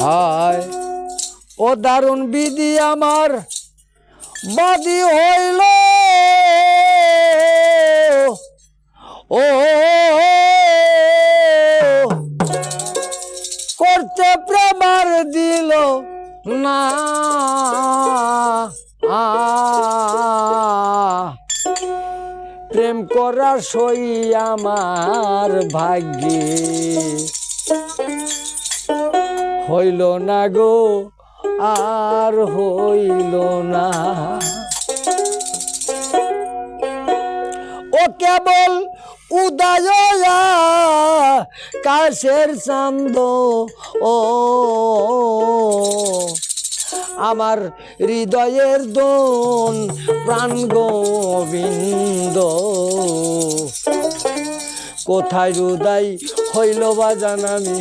হায়। ও দারুণ বিধি আমার। বাদি হইল। ও, করতে প্রেমার দিল না। প্রেম করার সই আমার ভাগ্যে। হইল না গো, আর হইল না। ও কেবল উদয়া, কাশের চান্দ, ও। আমার হৃদয়ের দোন প্রাণ গোবিন্দ। কোথায় রুদাই হইল বা জানামি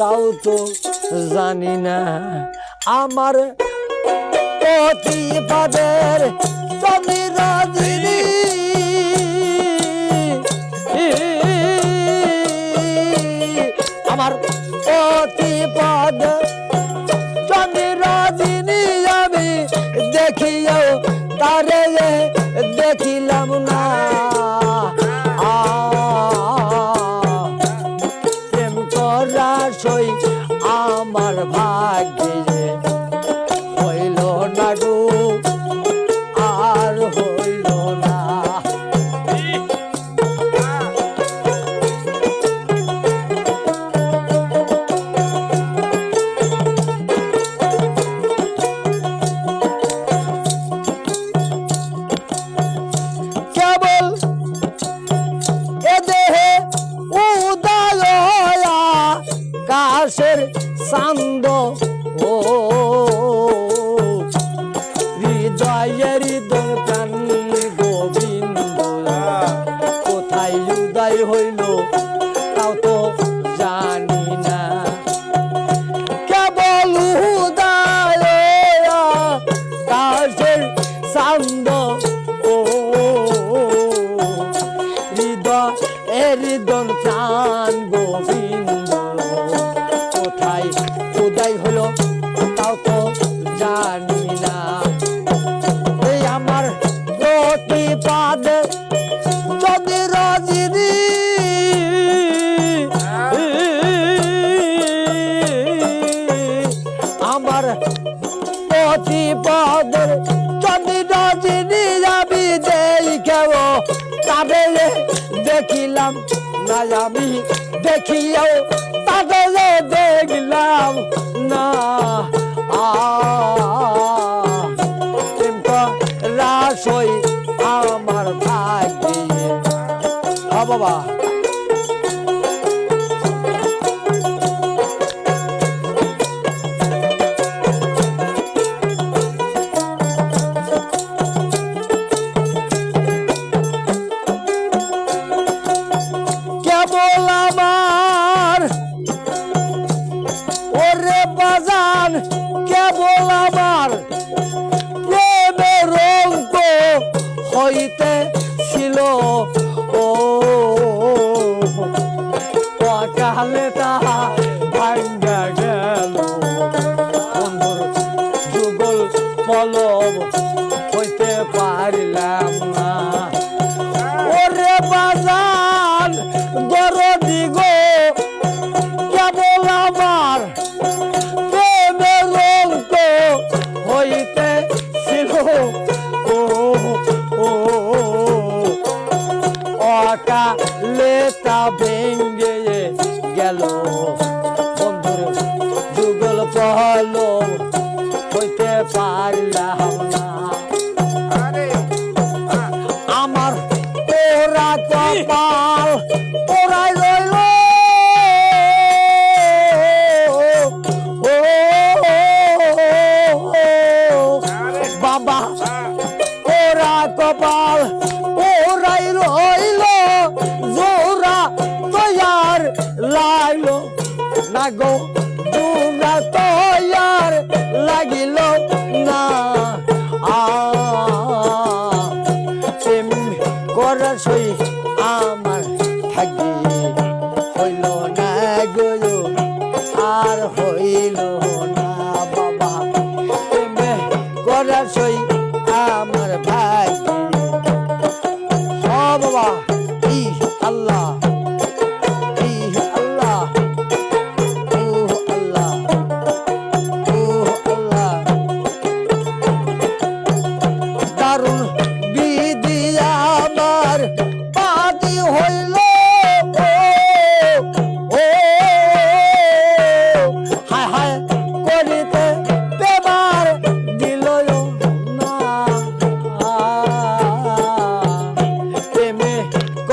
তাও তো জানি না। আমার প্রতিপাদের তুমি রাজিনী আমার প্রতিপাদ তুমি আমি দেখিও তারে দেখিলাম না। চান্দ। ও হৃদয়ের দোকান গোবিন্দ। কোথায় উদয় হইল তাও তো জানি না। কেবল উদয়া কাশের চান্দ। আমি দেখিও আমার ওরা কপাল ওরাই রইল। ও বাবা ওরা কপাল ওরাই রইল। জোরা তৈয়ার লাইল। না গো আর হইল না।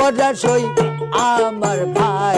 জলাশয় আমার ভাই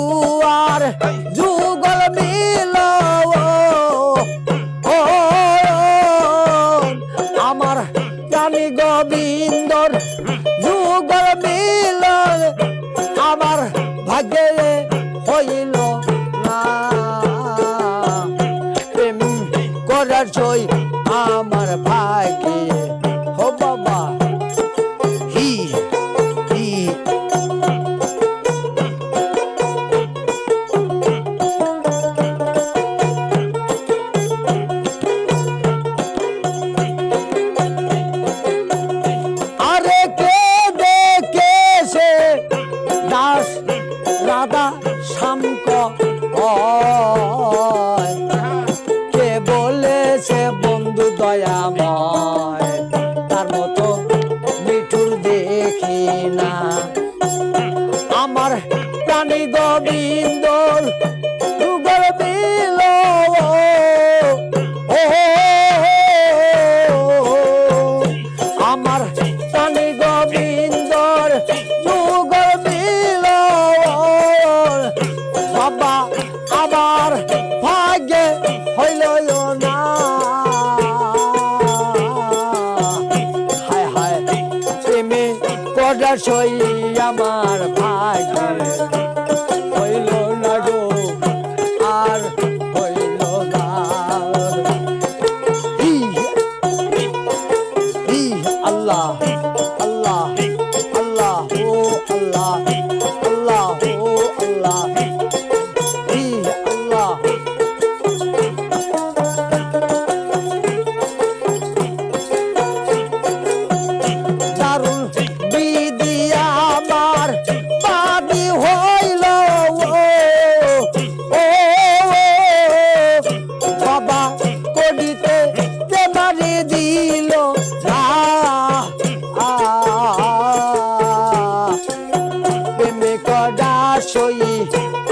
হইল না। প্রেম করার জয় ಏನ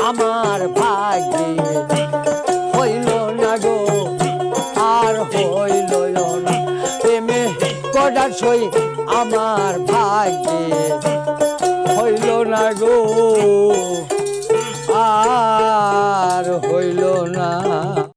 আমার ভাগ্যে। হইল না গো, আর হইল না। প্রেমে কটার সই আমার ভাগ্যে। হইল না গো, আর হইল না।